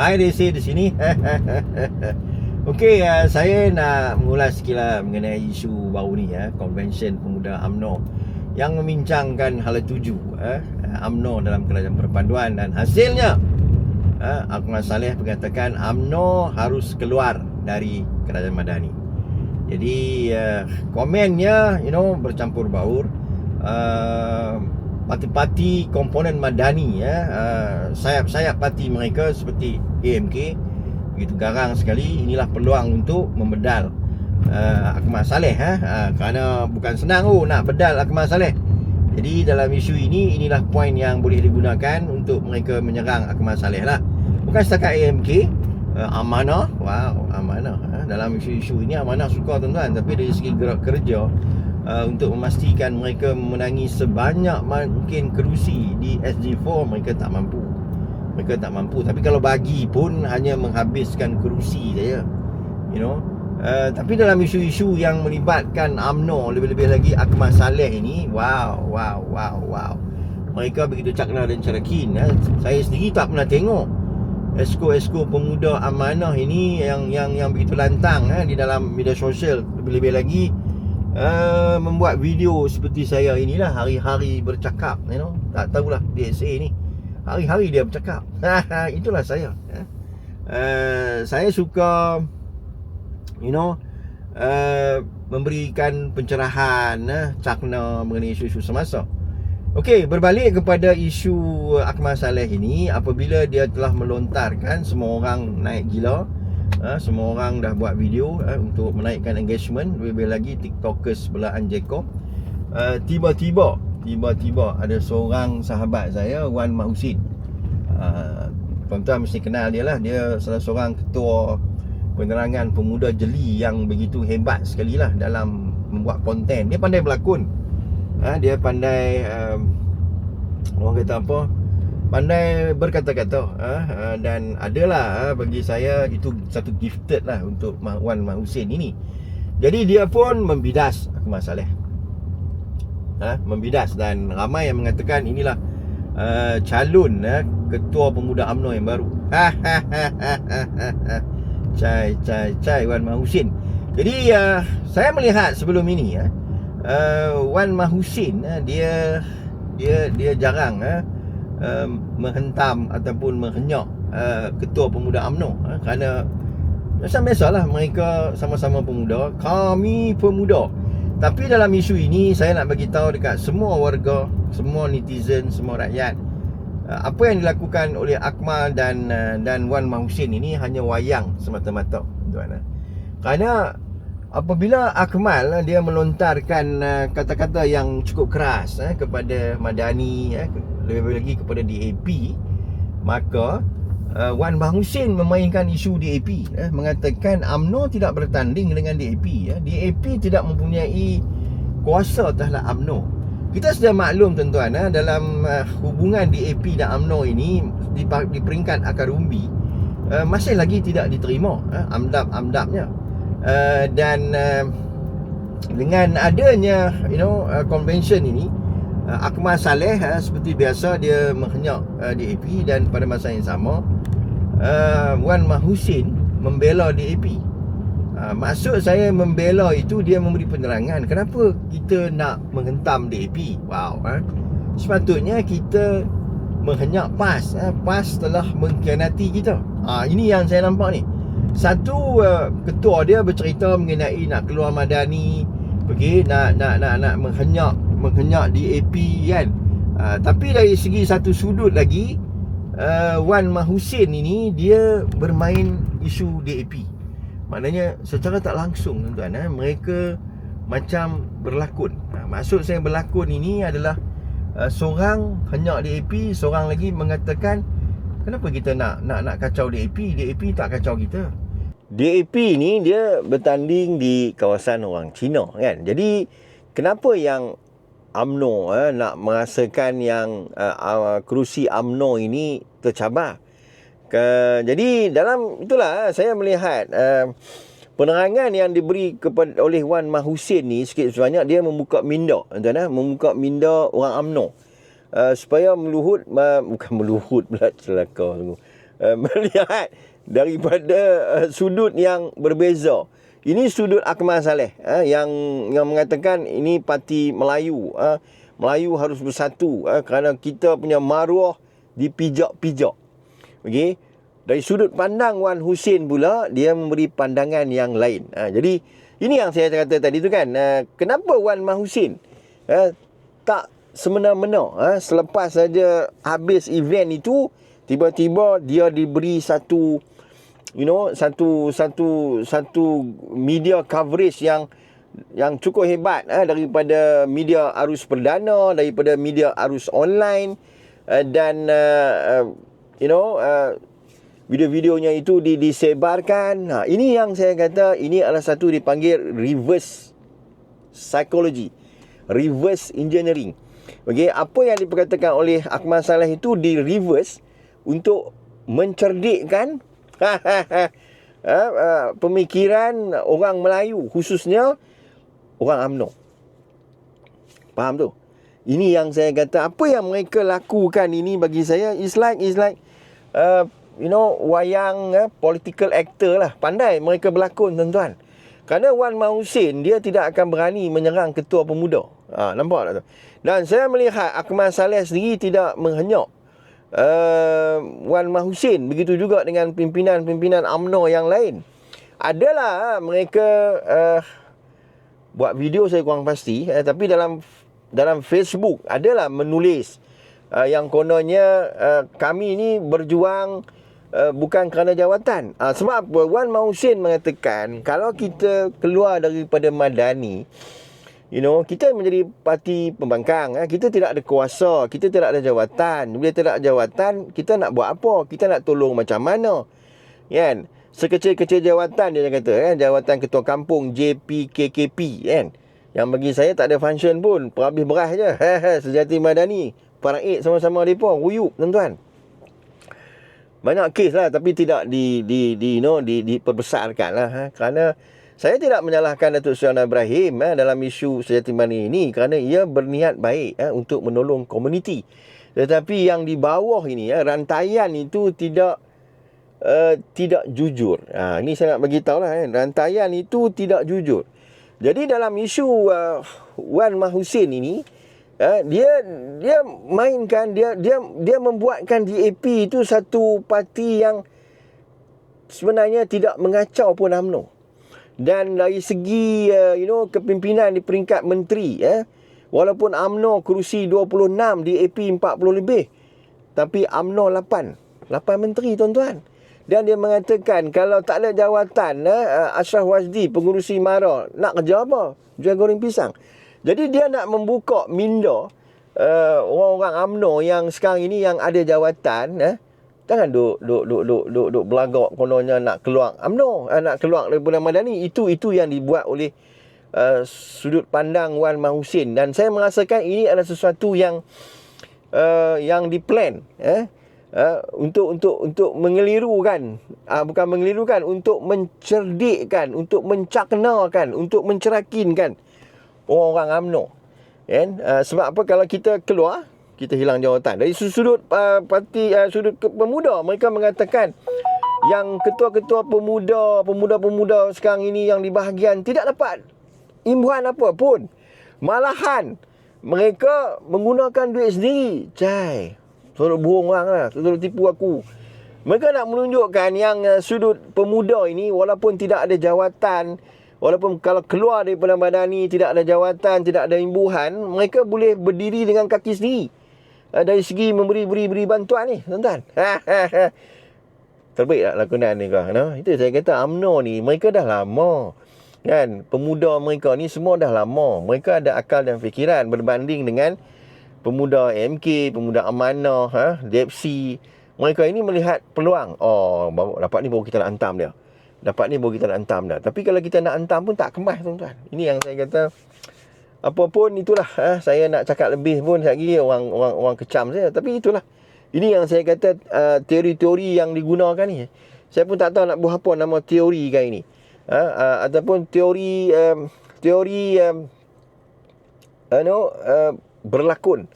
Hai Desi di sini. Okey, uh, saya nak mengulas sikit lah mengenai isu baru ni ya, Convention Pemuda AMNO yang membincangkan hala tuju uh, AMNO dalam kerajaan perpanduan dan hasilnya uh, Akmal Saleh mengatakan AMNO harus keluar dari kerajaan madani. Jadi uh, komennya you know bercampur baur. Uh, parti-parti komponen madani ya. Uh, sayap-sayap parti mereka seperti AMK begitu garang sekali. Inilah peluang untuk membedal uh, Akmal Saleh ha? uh, kerana bukan senang oh nak bedal Akmal Saleh. Jadi dalam isu ini inilah poin yang boleh digunakan untuk mereka menyerang Akmal Saleh lah. Bukan setakat AMK uh, amanah. Wow amanah ha? dalam isu-isu ini amanah suka tuan-tuan. Tapi dari segi gerak kerja uh, untuk memastikan mereka memenangi sebanyak mungkin kerusi di SG4 mereka tak mampu. Mereka tak mampu. Tapi kalau bagi pun hanya menghabiskan kerusi saja you know. Uh, tapi dalam isu-isu yang melibatkan AMNO lebih-lebih lagi Akmal Saleh ini wow wow wow wow. Mereka begitu cakna dan cerakin eh. saya sendiri tak pernah tengok esko-esko pemuda amanah ini yang yang yang begitu lantang eh, di dalam media sosial lebih-lebih lagi uh, membuat video seperti saya inilah hari-hari bercakap you know. Tak tahulah DSA ni. Hari-hari dia bercakap. Itulah saya uh, saya suka you know uh, memberikan pencerahan uh, cakna mengenai isu-isu semasa. Okey, berbalik kepada isu Akmal Saleh ini apabila dia telah melontarkan semua orang naik gila ha, semua orang dah buat video ha, untuk menaikkan engagement. Lebih lagi tiktokers sebelah Anjeko uh, tiba-tiba tiba-tiba ada seorang sahabat saya Wan Mahusin tuan-tuan mesti kenal dia lah. Dia salah seorang ketua penerangan pemuda jeli yang begitu hebat sekali lah dalam membuat konten. Dia pandai berlakon. Ha, dia pandai um, orang kata apa pandai berkata-kata ha, ha, dan adalah ha, bagi saya itu satu gifted lah untuk Wan Mak Hussein ini. Jadi dia pun membidas Akmal Saleh ha, membidas dan ramai yang mengatakan inilah uh, calon ha, ketua pemuda UMNO yang baru. Cai cai cai Wan Mak Hussein. Jadi uh, saya melihat sebelum ini ya uh, Wan Mahusin uh, dia dia dia jarang uh, uh, menghentam ataupun menghenyak uh, ketua pemuda AMNO uh, kerana macam biasalah mereka sama-sama pemuda kami pemuda tapi dalam isu ini saya nak bagi tahu dekat semua warga semua netizen semua rakyat uh, apa yang dilakukan oleh Akmal dan uh, dan Wan Mahusin ini hanya wayang semata-mata tuan uh. kerana apabila Akmal eh, dia melontarkan uh, kata-kata yang cukup keras uh, kepada Madani uh, lebih lagi kepada DAP maka uh, Wan Bang Hussein memainkan isu DAP uh, mengatakan AMNO tidak bertanding dengan DAP uh, DAP tidak mempunyai kuasa terhadap AMNO kita sudah maklum tuan-tuan uh, dalam uh, hubungan DAP dan AMNO ini di, di peringkat akar umbi uh, masih lagi tidak diterima uh, amdap-amdapnya. Uh, dan uh, dengan adanya you know uh, convention ini uh, Akmal Saleh uh, seperti biasa dia menghenyak uh, DAP dan pada masa yang sama uh, Wan Mahusin membela DAP uh, maksud saya membela itu dia memberi penerangan kenapa kita nak menghentam DAP wow uh. sepatutnya kita menghenyak PAS uh, PAS telah mengkhianati kita. Uh, ini yang saya nampak ni. Satu uh, ketua dia bercerita mengenai nak keluar madani pergi nak nak nak nak menghenyak menghenyak DAP kan uh, tapi dari segi satu sudut lagi uh, Wan Mahusin ini dia bermain isu DAP maknanya secara tak langsung tuan-tuan eh, mereka macam berlakon uh, maksud saya berlakon ini adalah uh, seorang henyak DAP seorang lagi mengatakan Kenapa kita nak nak nak kacau DAP? DAP tak kacau kita. DAP ni dia bertanding di kawasan orang Cina kan. Jadi kenapa yang AMNO eh, nak merasakan yang uh, uh, kerusi AMNO ini tercabar? Ke, jadi dalam itulah saya melihat uh, penerangan yang diberi kepada oleh Wan Mahusin ni sikit sebanyak dia membuka minda tuan-tuan eh, membuka minda orang AMNO uh, supaya meluhut uh, bukan meluhut pula celaka tunggu uh, melihat daripada uh, sudut yang berbeza. Ini sudut Akmal Saleh uh, yang yang mengatakan ini parti Melayu. Uh, Melayu harus bersatu uh, kerana kita punya maruah dipijak-pijak. Okey. Dari sudut pandang Wan Hussein pula dia memberi pandangan yang lain. Uh, jadi ini yang saya kata tadi tu kan. Uh, kenapa Wan Mahusin uh, tak semena-mena ha? selepas saja habis event itu tiba-tiba dia diberi satu you know satu satu satu media coverage yang yang cukup hebat ha? daripada media arus perdana daripada media arus online uh, dan uh, uh, you know uh, video-videonya itu di, disebarkan ha, ini yang saya kata ini adalah satu dipanggil reverse psychology reverse engineering Okey, apa yang diperkatakan oleh Akmal Saleh itu di reverse untuk mencerdikkan uh, pemikiran orang Melayu khususnya orang AMNO. Faham tu? Ini yang saya kata apa yang mereka lakukan ini bagi saya is like is like uh, you know wayang uh, political actor lah. Pandai mereka berlakon tuan-tuan. Kerana Wan Mahusin dia tidak akan berani menyerang ketua pemuda. Ha, nampak tak tu? Dan saya melihat Akmal Saleh sendiri tidak menghenyak uh, Wan Mahusin. Begitu juga dengan pimpinan-pimpinan AMNO yang lain. Adalah mereka uh, buat video saya kurang pasti. Uh, tapi dalam dalam Facebook adalah menulis uh, yang kononnya uh, kami ni berjuang uh, bukan kerana jawatan. Uh, sebab? Wan Mausin mengatakan kalau kita keluar daripada Madani, you know, kita menjadi parti pembangkang. Uh, kita tidak ada kuasa, kita tidak ada jawatan. Bila tidak ada jawatan, kita nak buat apa? Kita nak tolong macam mana? Kan? Sekecil-kecil jawatan dia kata kan, jawatan ketua kampung JPKKP kan. Yang bagi saya tak ada function pun, perhabis beras je. Sejati Madani, para eight sama-sama depa, ruyuk tuan-tuan banyak kes lah tapi tidak di di di know di diperbesarkan lah ha? kerana saya tidak menyalahkan Datuk Seri Ibrahim ha, dalam isu sejati mani ini kerana ia berniat baik ha, untuk menolong komuniti. Tetapi yang di bawah ini ha, rantaian itu tidak uh, tidak jujur. Ha, ini saya nak bagi tahu lah ha, rantaian itu tidak jujur. Jadi dalam isu uh, Wan Mahusin ini Uh, dia dia mainkan dia dia dia membuatkan DAP itu satu parti yang sebenarnya tidak mengacau pun AMNO. Dan dari segi uh, you know kepimpinan di peringkat menteri. Uh, walaupun AMNO kerusi 26 DAP 40 lebih tapi AMNO 8. 8 menteri tuan-tuan. Dan dia mengatakan kalau tak ada jawatan uh, Ashraf Wazdi pengurusi MARA nak kerja apa? Jual goreng pisang. Jadi dia nak membuka minda uh, orang-orang AMNO yang sekarang ini yang ada jawatan eh jangan duk duk duk duk duk, duk belagak kononnya nak keluar. AMNO uh, nak keluar daripada Madani. Itu itu yang dibuat oleh uh, sudut pandang Wan Mahusin. Dan saya merasakan ini adalah sesuatu yang uh, yang diplan eh? Uh, untuk untuk untuk mengelirukan. Uh, bukan mengelirukan untuk mencerdikkan untuk mencaknakan untuk mencerakinkan orang-orang AMNO. Kan? Uh, sebab apa? Kalau kita keluar kita hilang jawatan. Dari sudut uh, parti uh, sudut pemuda mereka mengatakan yang ketua-ketua pemuda, pemuda-pemuda sekarang ini yang di bahagian tidak dapat imbuhan apa pun. Malahan mereka menggunakan duit sendiri. Cai. Suruh bohong orang lah. Suruh tipu aku. Mereka nak menunjukkan yang uh, sudut pemuda ini walaupun tidak ada jawatan, Walaupun kalau keluar daripada Madani tidak ada jawatan, tidak ada imbuhan, mereka boleh berdiri dengan kaki sendiri. Uh, dari segi memberi beri beri bantuan ni, tuan-tuan. Terbaik tak lakonan ni kau? No? Itu saya kata UMNO ni, mereka dah lama. Kan? Pemuda mereka ni semua dah lama. Mereka ada akal dan fikiran berbanding dengan pemuda MK, pemuda Amanah, ha? Depsi. Mereka ini melihat peluang. Oh, dapat ni baru kita nak hantam dia dapat ni baru kita nak hantam dah. Tapi kalau kita nak hantam pun tak kemas tuan-tuan. Ini yang saya kata apa pun itulah eh, saya nak cakap lebih pun lagi orang orang orang kecam saya tapi itulah. Ini yang saya kata uh, teori-teori yang digunakan ni. Saya pun tak tahu nak buat apa nama teori kan ini. Uh, uh, ataupun teori um, teori um, uh, no, uh, berlakon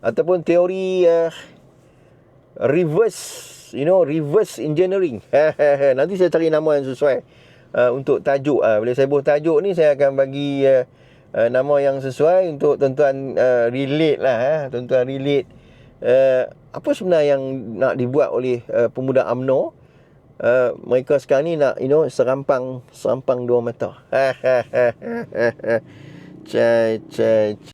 ataupun teori uh, reverse you know reverse engineering nanti saya cari nama yang sesuai uh, untuk tajuk uh, bila saya buat tajuk ni saya akan bagi uh, uh, nama yang sesuai untuk tuan-tuan uh, relate lah eh. Tuan-tuan relate. Uh, apa sebenarnya yang nak dibuat oleh uh, pemuda AMNO Uh, mereka sekarang ni nak you know serampang serampang dua mata. Cai cai